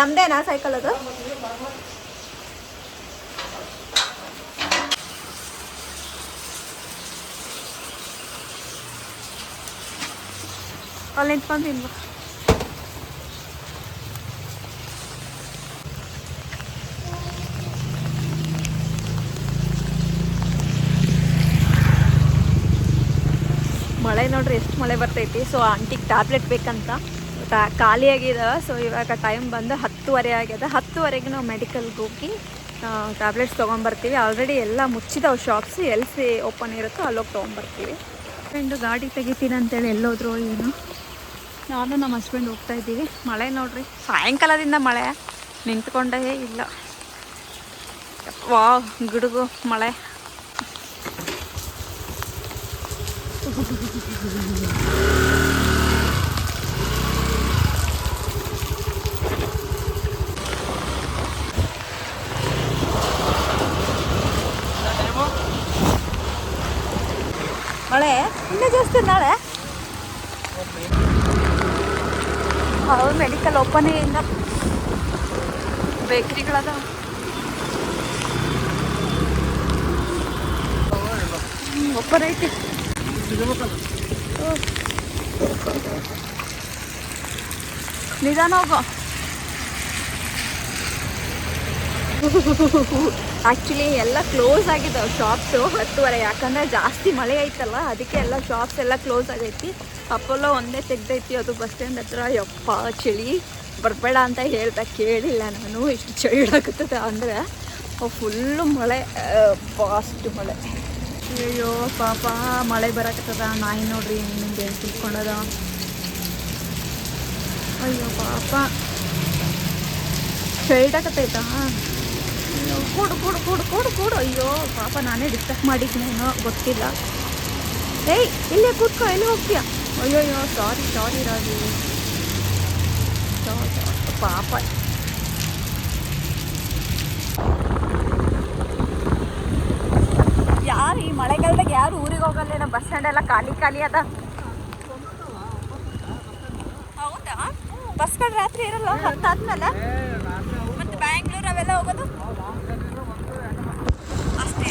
ನಮ್ದೇನಾ cycle ಅದು? ಅಲ್ಲಿ ನಿಂತ್ಕೊಂಡು ತಿನ್ಬ. ಮಳೆ ನೋಡ್ರಿ ಎಷ್ಟು ಮಳೆ ಬರ್ತೈತಿ. ಸೊ ಆಂಟಿಗೆ ಟ್ಯಾಬ್ಲೆಟ್ ಬೇಕಂತ. ಟ- ಖಾಲಿ ಆಗ್ಯದ ಸೊ ಇವಾಗ ಟೈಮ್ ಬಂದು ಹತ್ತುವರೆ ಆಗ್ಯದ ಹತ್ತುವರೆಗೆ ನಾವು ಮೆಡಿಕಲ್ಗೆ ಹೋಗಿ ಟ್ಯಾಬ್ಲೆಟ್ಸ್ ತೊಗೊಂಬರ್ತೀವಿ. ಆಲ್ರೆಡಿ ಎಲ್ಲ ಮುಚ್ಚಿದಾವೆ ಶಾಪ್ಸ್ ಎಲ್ಸಿ ಸಿ ಓಪನ್ ಇರುತ್ತೋ ಅಲ್ಲೋಗಿ ತೊಗೊಂಬರ್ತೀವಿ. ಫ್ರೆಂಡು ಗಾಡಿ ತೆಗಿತೀನಿ ಅಂತೇಳಿ ಎಲ್ಲೋದ್ರು ಏನು? ನಾನು ನಮ್ಮ ಹಸ್ಬೆಂಡ್ ಹೋಗ್ತಾ ಇದ್ದೀವಿ. ಮಳೆ ನೋಡ್ರಿ. ಸಾಯಂಕಾಲದಿಂದ ಮಳೆ. ನಿಂತ್ಕೊಂಡೇ ಇಲ್ಲ. ವಾ ಗುಡುಗು ಮಳೆ ಇನ್ನೂ ಜಾಸ್ತಿ ನಾಳೆ ಹೌದು ಮೆಡಿಕಲ್ ಓಪನ್ ಇಲ್ಲ ಬೇಕ್ರಿಗಳದ ಓಪನ್ ಐತಿ. ನಿಧಾನ ಹೋಗೋ. ಆ್ಯಕ್ಚುಲಿ ಎಲ್ಲ ಕ್ಲೋಸ್ ಆಗಿದ್ದಾವೆ. ಶಾಪ್ಸು ಹತ್ತುವರೆ. ಯಾಕಂದರೆ ಜಾಸ್ತಿ ಮಳೆ ಐತಲ್ಲ, ಅದಕ್ಕೆ ಎಲ್ಲ ಶಾಪ್ಸ್ ಎಲ್ಲ ಕ್ಲೋಸ್ ಆಗೈತಿ. ಅಪೋಲೋ ಒಂದೇ ತೆಗ್ದೈತಿ, ಅದು ಬಸ್ ಸ್ಟ್ಯಾಂಡ್ ಹತ್ರ. ಯಪ್ಪ, ಚಳಿ. ಬರಬೇಡ ಅಂತ ಹೇಳ್ತಾ ಕೇಳಿಲ್ಲ ನಾನು. ಇಷ್ಟು ಚಳಿ ಹಿಡಕತ್ತದ ಅಂದರೆ ಫುಲ್ಲು ಮಳೆ ಫಾಸ್ಟ್ ಮಳೆ. ಅಯ್ಯೋ ಪಾಪ ಮಳೆ ಬರಕತ್ತದ. ನಾಯಿ ನೋಡ್ರಿ ನಿಮಗೆ ತಿಳ್ಕೊಂಡದ ಅಯ್ಯೋ, ಪಾಪ. ಶೈಡಾಕತ್ತೈತಾ ಅಯ್ಯೋ ಕೂಡು ಕೂಡು ಕೂಡು ಕೂಡು ಕೂಡು. ಅಯ್ಯೋ, ಪಾಪ, ನಾನೇ ಡಿಸ್ಟರ್ಬ್ ಮಾಡಿದ್ನೇನೋ ಗೊತ್ತಿಲ್ಲ. ಏಯ್, ಇಲ್ಲೇ ಕೂತ್ಕೋ, ಎಲ್ಲಿ ಹೋಗ್ತೀಯ? ಅಯ್ಯೋ ಅಯ್ಯೋ ಸಾರಿ ಸಾರಿ ರಾಜು. ಪಾಪ. ಯಾರು ಈ ಮಳೆಗಾಲದಾಗ ಯಾರು ಊರಿಗೆ ಹೋಗಲ್ಲ ಬಸ್ ಸ್ಟ್ಯಾಂಡ್ ಎಲ್ಲ ಖಾಲಿ ಖಾಲಿ ಅದ. ಹೌದಾ? ಬಸ್ಗಳು ರಾತ್ರಿ ಇರಲ್ಲ, ಹೊತ್ತಾದ್ಮೇಲೆ? ಮತ್ತೆ ಬ್ಯಾಂಗ್ಳೂರ್ ಅವೆಲ್ಲ ಹೋಗೋದು? ಅಷ್ಟೇ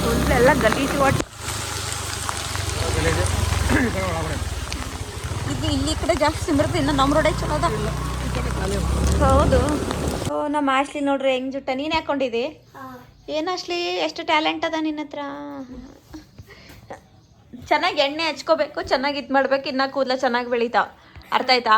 ಫುಲ್ ಎಲ್ಲ ಗಲೀಜು ವಾಟ್ ಇಲ್ಲಿ ಕಡೆ ಜಾಸ್ತಿ ಸಿಮ್ರದ ಇನ್ನು ನಮ್ಮ ರೋಡೇ ಚಲೋ ಅದ. ಹೌದು. ಓ, ನಮ್ಮ ಆಶ್ಲಿ ನೋಡ್ರಿ ಹೆಂಗ್ ಜುಟ್ಟ. ನೀನ್ ಹಾಕೊಂಡಿದಿ ಏನ್ ಅಶ್ಲಿ ಎಷ್ಟು ಟ್ಯಾಲೆಂಟ್ ಅದ ನಿನ್ನ ಹತ್ರ? ಚೆನ್ನಾಗಿ ಎಣ್ಣೆ ಹಚ್ಕೋಬೇಕು, ಚೆನ್ನಾಗಿ ಇದು ಮಾಡ್ಬೇಕು, ಇನ್ನ ಕೂದಲ ಚೆನ್ನಾಗಿ ಬೆಳಿತಾವ. ಅರ್ಥ ಆಯ್ತಾ?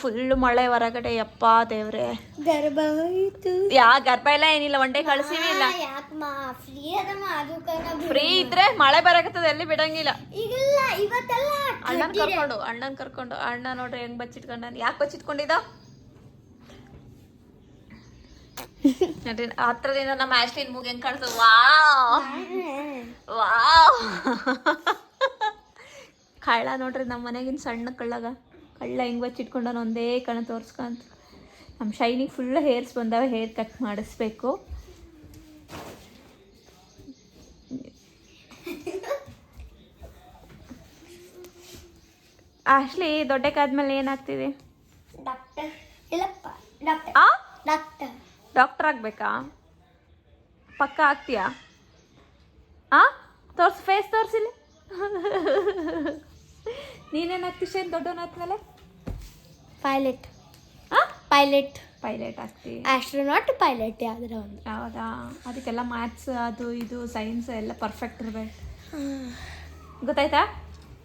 ಫುಲ್ ಮಳೆ ಹೊರಗಡೆ ಯಪ್ಪ ದೇವ್ರೆ. ಗರ್ಭವಾಯಿತು ಯಾ ಗರ್ಭ ಎಲ್ಲ ಏನಿಲ್ಲ ಒಂಡೆ ಕಳ್ಸಿವಿ ಇಲ್ಲ. ಯಾಕಮ್ಮ ಫ್ರೀ ಅದಮ್ಮ ಅದಕ್ಕನ ಫ್ರೀ ಇದ್ರೆ ಮಳೆ ಬರಕತ್ತದ ಎಲ್ಲಿ ಬಿಡಂಗಿಲ್ಲ. ಈಗಿಲ್ಲ ಇವತ್ತೆಲ್ಲ ಅಣ್ಣನ್ ಕರ್ಕೊಂಡು ಅಣ್ಣನ್ ಕರ್ಕೊಂಡು ಅಣ್ಣ ನೋಡ್ರಿ ಹೆಂಗ್ ಬಚ್ಚಿಟ್ಕೊಂಡ ಯಾಕೆ ಬಚ್ಚಿಟ್ಕೊಂಡಿದ್ದ? ನೋಡ್ರಿ ಹತ್ರದಿಂದ ನಮ್ಮ ಆಶ್ಲಿನ್ ಮೂಗ್ ಹೆಂಗ್ ಕಾಣ್ತದ ವಾವ್. ವಾವ್. ಕಳ್ಳ ನೋಡ್ರಿ ನಮ್ಮ ಮನೆಗಿನ ಸಣ್ಣ ಕಳ್ಳಗ. ಕಳ್ಳ ಹೆಂಗ್ ಬಚ್ಚಿಟ್ಕೊಂಡು ಒಂದೇ ಕಣ ತೋರ್ಸ್ಕೊಂತ ನಮ್ಮ ಶೈನಿಗೆ ಫುಲ್ ಹೇರ್ಸ್ ಬಂದಾವೆ ಹೇರ್ ಕಟ್ ಮಾಡಿಸ್ಬೇಕು. ಆಶ್ಲಿ ದೊಡ್ಡಕ್ಕಾದ್ಮೇಲೆ ಏನಾಗ್ತಿದೆ? ಡಾಕ್ಟರ್ ಇಲ್ಲಪ್ಪ ಡಾಕ್ಟರ್ ಆ? ಡಾಕ್ಟರ್ ಡಾಕ್ಟರ್ ಆಗ್ಬೇಕಾ? ಪಕ್ಕ ಆಗ್ತೀಯಾ? ಆ? ತೋರ್ಸು ಫೇಸ್ ತೋರಿಸಿಲ್ಲ. ನೀನೇನಾಗ್ತಿ ಶೇನ್ ದೊಡ್ಡವನಾದ್ಮೇಲೆ? ಪೈಲಟ್ ಆ? ಪೈಲಟ್ ಪೈಲಟ್ ಆಗ್ತಿ. ಆಸ್ಟ್ರೋನಾಟ್ ಪೈಲಟ್ ಯಾವ್ದಾರ ಒಂದು. ಹೌದಾ ಅದಕ್ಕೆಲ್ಲ ಮ್ಯಾಥ್ಸ್ ಅದು ಇದು ಸೈನ್ಸ್ ಎಲ್ಲ ಪರ್ಫೆಕ್ಟ್ ಇರಬೇಕು. ಗೊತ್ತಾಯ್ತಾ?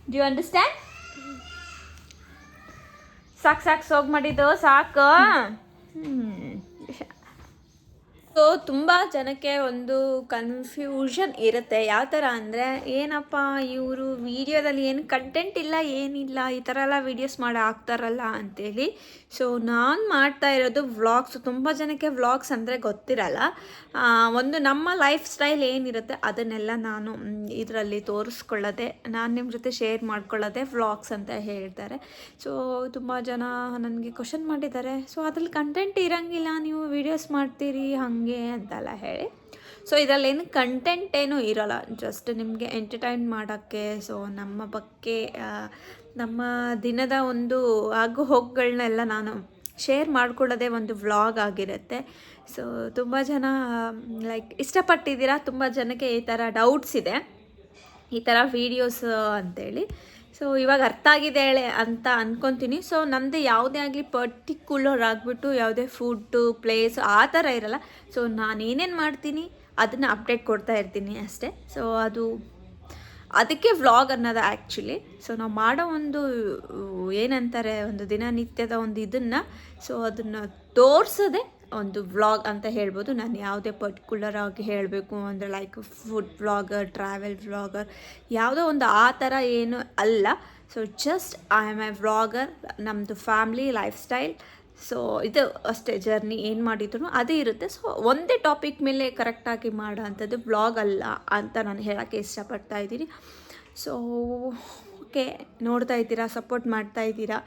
ಡ್ಯೂ ಅಂಡರ್ಸ್ಟ್ಯಾಂಡ್ ಸಾಕು ಸಾಕು ಸೋಗ್ ಮಾಡಿದ್ದು ಸಾಕು. ಹ್ಮ್. ಸೊ ತುಂಬ ಜನಕ್ಕೆ ಒಂದು ಕನ್ಫ್ಯೂಷನ್ ಇರುತ್ತೆ. ಯಾವ ಥರ ಅಂದರೆ, ಏನಪ್ಪ ಇವರು ವಿಡಿಯೋದಲ್ಲಿ ಏನು ಕಂಟೆಂಟ್ ಇಲ್ಲ, ಏನಿಲ್ಲ, ಈ ಥರ ಎಲ್ಲ ವೀಡಿಯೋಸ್ ಮಾಡಿ, ಹಾಕ್ತಾರಲ್ಲ ಅಂತೇಳಿ. ಸೊ ನಾನು ಮಾಡ್ತಾ ಇರೋದು ವ್ಲಾಗ್ಸ್ ತುಂಬ ಜನಕ್ಕೆ ವ್ಲಾಗ್ಸ್ ಅಂದರೆ ಗೊತ್ತಿರಲ್ಲ. ಒಂದು ನಮ್ಮ ಲೈಫ್ ಸ್ಟೈಲ್ ಏನಿರುತ್ತೆ, ಅದನ್ನೆಲ್ಲ ನಾನು ಇದರಲ್ಲಿ ತೋರಿಸ್ಕೊಳ್ಳೋದೆ, ನಾನು ನಿಮ್ಮ ಜೊತೆ ಶೇರ್ ಮಾಡ್ಕೊಳ್ಳೋದೆ ವ್ಲಾಗ್ಸ್ ಅಂತ ಹೇಳ್ತಾರೆ. ಸೊ ತುಂಬ ಜನ ನನಗೆ ಕ್ವಶನ್ ಮಾಡಿದ್ದಾರೆ. ಸೊ ಅದ್ರಲ್ಲಿ ಕಂಟೆಂಟ್ ಇರೋಂಗಿಲ್ಲ, ನೀವು ವೀಡಿಯೋಸ್ ಮಾಡ್ತೀರಿ, ಹಾಗೆ ಅಂತೆಲ್ಲ ಹೇಳಿ. ಸೊ ಇದರಲ್ಲಿ ಏನು ಕಂಟೆಂಟ್ ಏನೂ ಇರೋಲ್ಲ. ಜಸ್ಟ್ ನಿಮಗೆ ಎಂಟರ್ಟೈನ್ ಮಾಡೋಕ್ಕೆ ಸೊ ನಮ್ಮ ಬಗ್ಗೆ ನಮ್ಮ ದಿನದ ಒಂದು ಆಗು ಹೋಗುಗಳನ್ನೆಲ್ಲ ನಾನು ಶೇರ್ ಮಾಡ್ಕೊಳ್ಳೋದೇ ಒಂದು ವ್ಲಾಗ್ ಆಗಿರುತ್ತೆ. ಸೊ ತುಂಬ ಜನ ಲೈಕ್ ಇಷ್ಟಪಟ್ಟಿದ್ದೀರಾ? ತುಂಬ ಜನಕ್ಕೆ ಈ ಥರ ಡೌಟ್ಸ್ ಇದೆ. ಈ ಥರ ವೀಡಿಯೋಸ್ ಅಂತೇಳಿ. ಸೊ ಇವಾಗ ಅರ್ಥ ಆಗಿದೆ ಹೇಳೆ ಅಂತ ಅಂದ್ಕೊತೀನಿ ಸೊ ನಂದು ಯಾವುದೇ ಆಗಲಿ ಪರ್ಟಿಕ್ಯುಲರ್ ಆಗಿಬಿಟ್ಟು ಯಾವುದೇ ಫುಡ್ಡು ಪ್ಲೇಸ್ ಆ ಥರ ಇರಲ್ಲ. ಸೊ ನಾನು ಏನೇನು ಮಾಡ್ತೀನಿ, ಅದನ್ನು ಅಪ್ಡೇಟ್ ಕೊಡ್ತಾ ಇರ್ತೀನಿ ಅಷ್ಟೇ. ಸೊ ಅದು, ಅದಕ್ಕೆ ವ್ಲಾಗ್ ಅನ್ನೋದು ಆ್ಯಕ್ಚುಲಿ ಸೊ ನಾವು ಮಾಡೋ ಒಂದು, ಏನಂತಾರೆ, ಒಂದು ದಿನನಿತ್ಯದ ಒಂದು ಇದನ್ನು ಸೊ ಅದನ್ನು ತೋರಿಸೋದೆ ಒಂದು ವ್ಲಾಗ್ ಅಂತ ಹೇಳ್ಬೋದು. ನಾನು ಯಾವುದೇ ಪರ್ಟಿಕ್ಯುಲರ್ ಆಗಿ ಹೇಳಬೇಕು ಅಂದರೆ like food vlogger travel vlogger ಯಾವುದೋ ಒಂದು ಆ ಥರ ಏನು ಅಲ್ಲ. So just I am a vlogger ನಮ್ಮದು ಫ್ಯಾಮ್ಲಿ ಲೈಫ್ ಸ್ಟೈಲ್ ಸೊ ಇದು ಅಷ್ಟೇ ಜರ್ನಿ ಏನು ಮಾಡಿದ್ರು ಅದೇ ಇರುತ್ತೆ. ಸೊ ಒಂದೇ ಟಾಪಿಕ್ ಮೇಲೆ ಕರೆಕ್ಟಾಗಿ ಮಾಡೋ ಅಂಥದ್ದು ಬ್ಲಾಗ್ ಅಲ್ಲ ಅಂತ ನಾನು ಹೇಳೋಕ್ಕೆ ಇಷ್ಟಪಡ್ತಾ ಇದ್ದೀನಿ. ಸೊ ಓಕೆ ನೋಡ್ತಾ ಇದ್ದೀರಾ ಸಪೋರ್ಟ್ ಮಾಡ್ತಾ ಇದ್ದೀರಾ?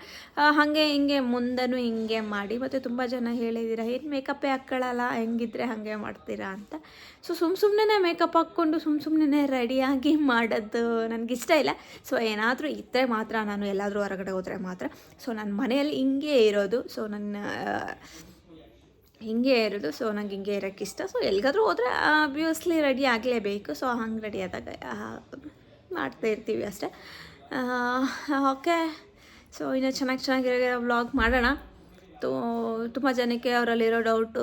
ಹಾಗೆ ಹಿಂಗೆ ಮುಂದೂ ಹಿಂಗೆ ಮಾಡಿ, ಮತ್ತು ತುಂಬ ಜನ ಹೇಳಿದ್ದೀರಾ, ಏನು ಮೇಕಪ್ಪೇ ಹಾಕ್ಕೊಳ್ಳಲ್ಲ ಹೆಂಗಿದ್ರೆ ಹಾಗೆ ಮಾಡ್ತೀರಾ? ಅಂತ. ಸೊ ಸುಮ್ಮ ಸುಮ್ಮನೆ ಮೇಕಪ್ ಹಾಕ್ಕೊಂಡು ಸುಮ್ಮ ಸುಮ್ಮನೆ ರೆಡಿಯಾಗಿ ಮಾಡೋದು ನನಗಿಷ್ಟ ಇಲ್ಲ. ಸೊ ಏನಾದರೂ ಇದ್ದರೆ ಮಾತ್ರ ನಾನು ಎಲ್ಲಾದರೂ ಹೊರಗಡೆ ಹೋದರೆ ಮಾತ್ರ. ಸೊ ನನ್ನ ಮನೆಯಲ್ಲಿ ಹಿಂಗೆ ಇರೋದು. ಸೊ ನನ್ನ ಹಿಂಗೆ ಇರೋದು. ಸೊ ನಂಗೆ ಹಿಂಗೆ ಇರೋಕ್ಕೆ ಇಷ್ಟ. ಸೊ ಎಲ್ಲಿಗಾದ್ರೂ ಹೋದರೆ ಆಬ್ವಿಯಸ್ಲಿ ರೆಡಿ ಆಗಲೇಬೇಕು. ಸೊ ಹಂಗೆ ರೆಡಿ ಆದಾಗ ಮಾಡ್ತಾ ಇರ್ತೀವಿ ಅಷ್ಟೇ. ಓಕೆ. ಸೊ ಇನ್ನು ಚೆನ್ನಾಗಿ ಚೆನ್ನಾಗಿರೋ ವ್ಲಾಗ್ ಮಾಡೋಣ. ತೋ, ತುಂಬ ಜನಕ್ಕೆ ಅವರಲ್ಲಿರೋ ಡೌಟು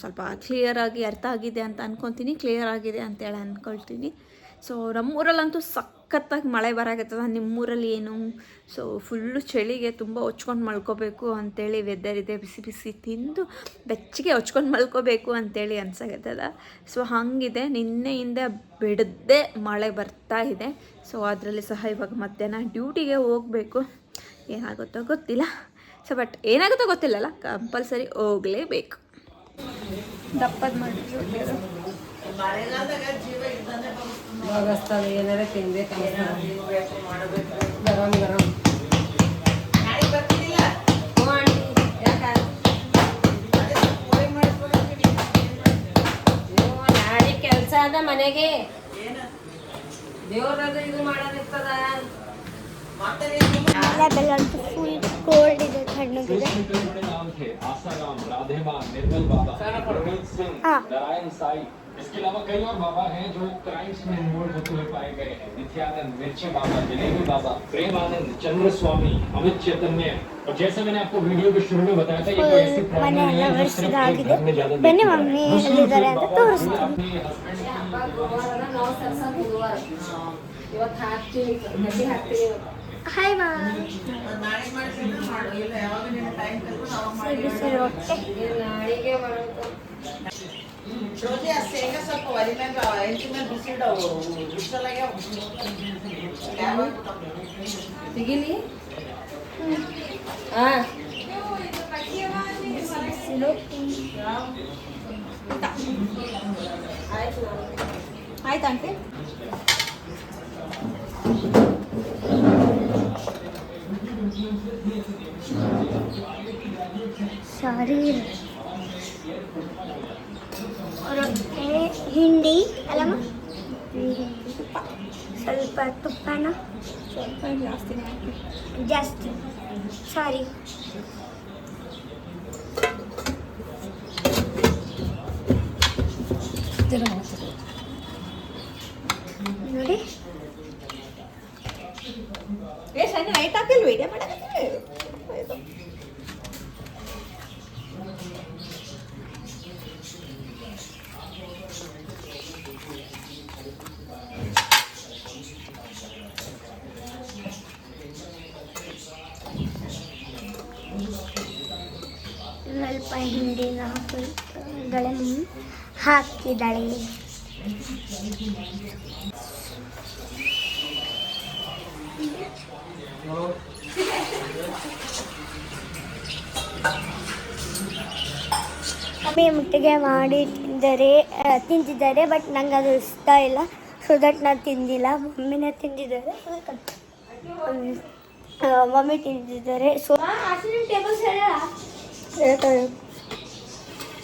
ಸ್ವಲ್ಪ ಕ್ಲಿಯರಾಗಿ ಅರ್ಥ ಆಗಿದೆ ಅಂತ ಅಂದ್ಕೊತೀನಿ ಕ್ಲಿಯರ್ ಆಗಿದೆ ಅಂತೇಳಿ ಅಂದ್ಕೊಳ್ತೀನಿ ಸೊ ನಮ್ಮೂರಲ್ಲಂತೂ ಸಖತ್ತಾಗಿ ಮಳೆ ಬರಾಕತ್ತದ ನಿಮ್ಮೂರಲ್ಲಿ ಏನು? ಸೊ ಫುಲ್ಲು ಚಳಿಗೆ ತುಂಬ ಹೊಚ್ಕೊಂಡು ಮಲ್ಕೋಬೇಕು ಅಂತೇಳಿ ವೆದರ್ ಇದೆ. ಬಿಸಿ ಬಿಸಿ ತಿಂದು ಬೆಚ್ಚಗೆ ಹೊಚ್ಕೊಂಡು ಮಲ್ಕೋಬೇಕು ಅಂತೇಳಿ ಅನ್ಸಾಗತ್ತದ ಸೊ ಹಾಗಿದೆ. ನಿನ್ನೆಯಿಂದ ಬಿಡದೆ ಮಳೆ ಬರ್ತಾ ಇದೆ. ಸೊ ಅದರಲ್ಲಿ ಸಹ ಇವಾಗ ಮಧ್ಯಾಹ್ನ ಡ್ಯೂಟಿಗೆ ಹೋಗಬೇಕು. ಏನಾಗುತ್ತೋ ಗೊತ್ತಿಲ್ಲ. ಸೊ ಬಟ್ ಏನಾಗುತ್ತೋ ಗೊತ್ತಿಲ್ಲಲ್ಲ ಕಂಪಲ್ಸರಿ ಹೋಗಲೇಬೇಕು. ದಪ್ಪದ ಮಾಡಿದ್ರು ಹೋಗಿಸ್ತದೆ ಏನಾರ ತಿನ್ಬೇಕು ಗರಂ ಕೆಲಸ ಅದ ಮನೆಗೆ. ದೇವ್ರದ ಇದು ಮಾಡೋದಿರ್ತದ. ಫುಲ್ ಇದೆ ನಿರ್ಮಲ್ ಬಾಬಾ ಸಿಂಗ್ ನಾರಾಯಣ್ ಸಾಯಿ सिंह हाँ। नारायण साई इसके अलावा कई और बाबा हैं जो क्राइम्स में इन्वॉल्व होते हुए पाए गए हैं नित्यानंद मिर्ची बाबा जलेबी बाबा प्रेमानंद चंद्र स्वामी अमित चैतन्य और जैसे मैंने आपको वीडियो के शुरू में बताया था ये कोई ऐसी ಮನೆ प्रॉब्लम नहीं ಎಲ್ಲ है जो सिर्फ एक ಒರೆಸಿದಾಗಿದೆ घर में ज्यादा ಬನ್ನಿ देखी ಮಮ್ಮಿ जाती है। ಎಲ್ಲಿದ್ದಾರೆ ಅಂತ बाबा ತೋರಿಸ್ತೀನಿ अपने हस्बैंड ಹಬ್ಬ ಗುರುವಾರ ನಾವು ಸರ್ಸ ಗುರುವಾರ ಇವತ್ತು ಹಾಕ್ತೀವಿ ಗಡ್ಡಿ ಹಾಕ್ತೀವಿ ಇವತ್ತು ಹಾಯ್ ಮಾ ಬಿಸಿ ರೊಟ್ಟೆ ಇದು ನಾಳೆಗೆ ಮಾಡೋದು ರೋಜಿ ಆ ಶೇಂಗಾ ಸ್ವಲ್ಪ ಒಲಿ ಮ್ಯಾಗ ಹೆಂಚಿ ಮ್ಯಾಗ ಬಿಸಿಡವು ಬಿಸಿಲಾಗ್ಯಾವ ತೆಗಿಲಿ ಹಾಂ ಬಿಸಿ ರೊಟ್ಟಿ ಆಯ್ತು ಆಯ್ತಾ ಆಂಟಿ ಸಾರಿ ರೊಟ್ಟೆ ಹಿಂಡಿ ಅಲ್ಲಮ್ಮ ಹಿಂಡಿ ತುಪ್ಪ ಸ್ವಲ್ಪ ತುಪ್ಪನ ಸ್ವಲ್ಪ ಜಾಸ್ತಿನೇ ಹಾಕಿ ಜಾಸ್ತಿ ಸಾರಿ ನೋಡಿ ಗಳೆ ಹಾಕಿದ್ದಾಳೆ. ಮಮ್ಮಿ ಮುಟ್ಟಿಗೆ ಮಾಡಿ ತಿಂದರೆ ತಿಂತಿದ್ದಾರೆ ಬಟ್ ನಂಗೆ ಅದು ಇಷ್ಟ ಇಲ್ಲ. ಸೊ ದಟ್ ನಾನು ತಿಂದಿಲ್ಲ. ಮಮ್ಮಿನೇ ತಿಂದಿದ್ದಾರೆ. ಮಮ್ಮಿ ತಿಂದಿದ್ದಾರೆ. ಸೊ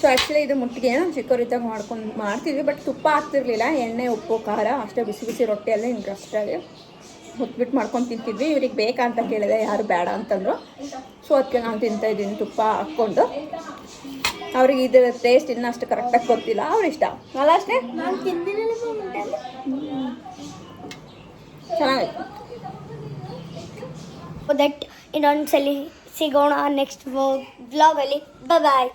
ಸೊ ಆ್ಯಕ್ಚುಲಿ ಇದು ಮುಟ್ಟಿಗೆ ನಾನು ಚಿಕ್ಕವರಿದ್ದಾಗ ಮಾಡ್ಕೊಂಡು ಮಾಡ್ತಿದ್ವಿ ಬಟ್ ತುಪ್ಪ ಹಾಕ್ತಿರ್ಲಿಲ್ಲ ಎಣ್ಣೆ ಉಪ್ಪು ಖಾರ ಅಷ್ಟೇ ಬಿಸಿ ಬಿಸಿ ರೊಟ್ಟಿಯಲ್ಲೇ ಇಂಟ್ರೆಸ್ಟಾಗಿ ಹೊತ್ಬಿಟ್ಟು ಮಾಡ್ಕೊಂಡು ತಿಂತಿದ್ವಿ. ಇವ್ರಿಗೆ ಬೇಕಾ ಅಂತ ಕೇಳಿದೆ ಯಾರು ಬೇಡ ಅಂತಂದರು. ಸೊ ಅದಕ್ಕೆ ನಾನು ತಿಂತಾ ಇದ್ದೀನಿ ತುಪ್ಪ ಹಾಕ್ಕೊಂಡು. ಅವ್ರಿಗೆ ಇದರ ಟೇಸ್ಟ್ ಇನ್ನೂ ಅಷ್ಟು ಕರೆಕ್ಟಾಗಿ ಗೊತ್ತಿಲ್ಲ ಅವ್ರ ಇಷ್ಟ. ಅಲ್ಲ ಅಷ್ಟೇ? ಚೆನ್ನಾಗಿತ್ತು ದಟ್ ಇನ್ನೊಂದ್ಸಲಿ ಸಿಗೋಣ ನೆಕ್ಸ್ಟ್ ವ್ಲಾಗಲ್ಲಿ ಬಾಯ್